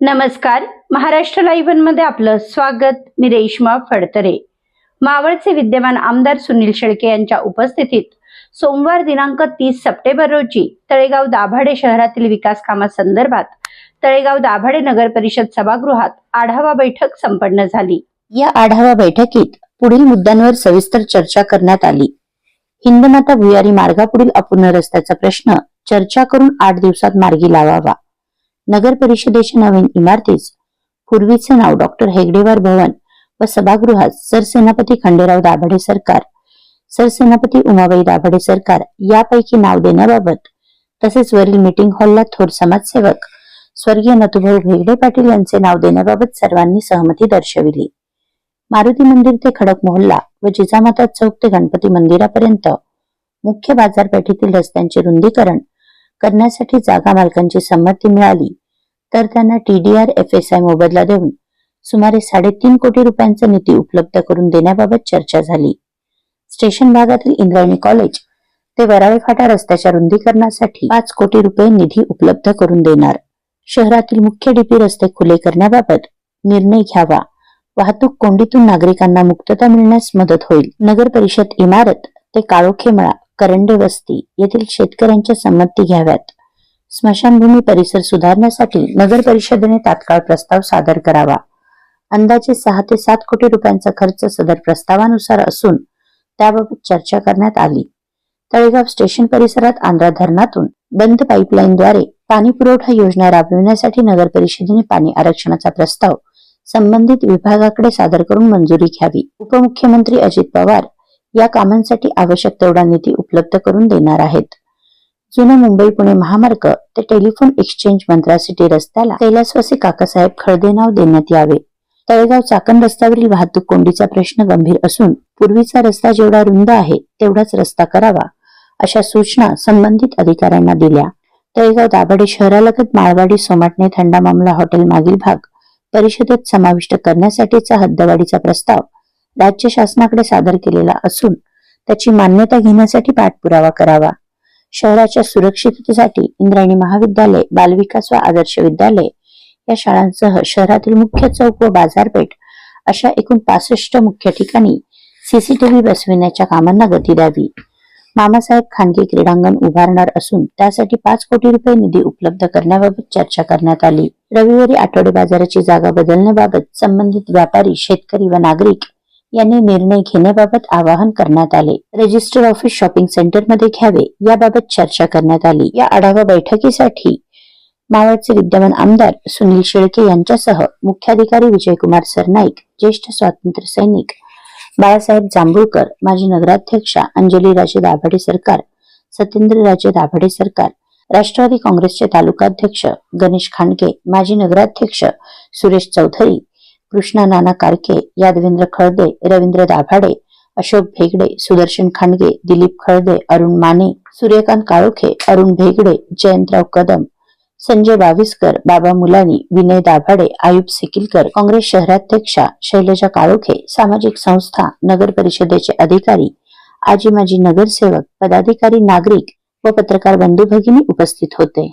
नमस्कार. महाराष्ट्र लाईव्हमध्ये आपलं स्वागत. मी रेश्मा फडतरे. मावळचे विद्यमान आमदार सुनील शेळके यांच्या उपस्थितीत सोमवार दिनांक तीस सप्टेंबर रोजी तळेगाव दाभाडे शहरातील विकास कामासंदर्भात तळेगाव दाभाडे नगर परिषद सभागृहात आढावा बैठक संपन्न झाली. या आढावा बैठकीत पुढील मुद्द्यांवर सविस्तर चर्चा करण्यात आली. हिंदमाता भुयारी मार्गापुढील अपूर्ण रस्त्याचा प्रश्न चर्चा करून आठ दिवसात मार्गी लावावा. नगर परिषदेच्या नवीन इमारतीस पूर्वीचे नाव डॉक्टर हेगडेवार भवन व सभागृहात सरसेनापती खंडेराव दाभाडे सरकार सरसेनापती उमाबाई दाभाडे सरकार यापैकी नाव देण्याबाबत तसेच वरील मीटिंग हॉलला थोर समाजसेवक स्वर्गीय नतुभाऊ भेगडे पाटील यांचे नाव देण्याबाबत सर्वांनी सहमती दर्शविली. मारुती मंदिर ते खडक मोहल्ला व जिजामाता चौक ते गणपती मंदिरापर्यंत मुख्य बाजारपेठेतील रस्त्यांचे रुंदीकरण करण्यासाठी जागा मालकांची संमती मिळाली. तर त्यांना टीडीआर आय मोबदला देऊन सुमारे साडेतीन कोटी रुपयांचा निधी उपलब्ध करून देण्याबाबत चर्चा झाली. स्टेशन भागातील इंद्रायणी कॉलेज ते वराळे फाटा रस्त्याच्या रुंदीकरणासाठी पाच कोटी रुपये निधी उपलब्ध करून देणार. शहरातील मुख्य डीपी रस्ते खुले करण्याबाबत निर्णय घ्यावा. वाहतूक कोंडीतून नागरिकांना मुक्तता मिळण्यास मदत होईल. नगर परिषद इमारत ते काळोखेमळा करंडे वस्ती येथील शेतकऱ्यांच्या संमती घ्याव्यात. स्मशानभूमी परिसर सुधारण्यासाठी नगर परिषदेने तात्काळ प्रस्ताव सादर करावा. अंदाजे सहा ते सात कोटी रुपयांचा खर्च सदर प्रस्तावानुसार असून त्याबाबत चर्चा करण्यात आली. तळेगाव स्टेशन परिसरात आंध्रा धरणातून बंद पाईपलाईनद्वारे पाणी पुरवठा योजना राबविण्यासाठी नगर परिषदेने पाणी आरक्षणाचा प्रस्ताव संबंधित विभागाकडे सादर करून मंजुरी घ्यावी. उपमुख्यमंत्री अजित पवार या कामांसाठी आवश्यक तेवढा निधी उपलब्ध करून देणार आहेत. जुनं मुंबई पुणे महामार्ग ते टेलिफोन एक्सचेंज मंत्रा सिटी रस्त्याला कैलासवासी काकासाहेब खळदे नाव देण्यात यावे. तळेगाव चाकण रस्त्यावरील वाहतूक कोंडीचा प्रश्न गंभीर असून पूर्वीचा रस्ता जेवढा रुंद आहे तेवढाच रस्ता करावा अशा सूचना संबंधित अधिकाऱ्यांना दिल्या. तळेगाव दाभाडे शहरालगत माळवाडी सोमाटणे थंडा मामला हॉटेल मागील भाग परिषदेत समाविष्ट करण्यासाठीचा हद्दवाढीचा प्रस्ताव राज्य शासनाकडे सादर केलेला असून त्याची मान्यता घेण्यासाठी पाठपुरावा करावा. शहराच्या सुरक्षिततेसाठी इंद्रायणी महाविद्यालय बालविकास व आदर्श विद्यालय या शाळांसह शहरातील मुख्य चौक व बाजारपेठ अशा एकूण पासष्ट मुख्य ठिकाणी सीसीटीव्ही बसविण्याच्या कामांना गती द्यावी. मामासाहेब खानगी क्रीडांगण उभारणार असून त्यासाठी पाच कोटी रुपये निधी उपलब्ध करण्याबाबत चर्चा करण्यात आली. रविवारी आठवडे बाजाराची जागा बदलण्याबाबत संबंधित व्यापारी शेतकरी व नागरिक यांनी निर्णय घेण्याबाबत आवाहन करण्यात आले. रजिस्टर ऑफिस शॉपिंग सेंटरमध्ये घ्यावे याबाबत चर्चा करण्यात आली. या आढावा बैठकीसाठी मावळचे विद्यमान आमदार सुनील शेळके यांच्यासह मुख्याधिकारी विजयकुमार सरनाईक ज्येष्ठ स्वातंत्र्य सैनिक बाळासाहेब जांभूळकर माजी नगराध्यक्षा अंजली राजे दाभाडे सरकार सत्येंद्र राजे दाभाडे सरकार राष्ट्रवादी काँग्रेसचे तालुकाध्यक्ष गणेश खांडके माजी नगराध्यक्ष सुरेश चौधरी कृष्णा नाना कारके यादवेंद्र खळदे रवींद्र दाभाडे अशोक भेगडे सुदर्शन खांडगे दिलीप खळदे अरुण माने सूर्यकांत काळोखे अरुण भेगडे जयंतराव कदम संजय बाविस्कर बाबा मुलानी विनय दाभाडे आयुब सिकिलकर काँग्रेस शहराध्यक्षा शैलजा काळोखे सामाजिक संस्था नगर परिषदेचे अधिकारी आजी माजी नगरसेवक पदाधिकारी नागरिक व पत्रकार बंधू भगिनी उपस्थित होते.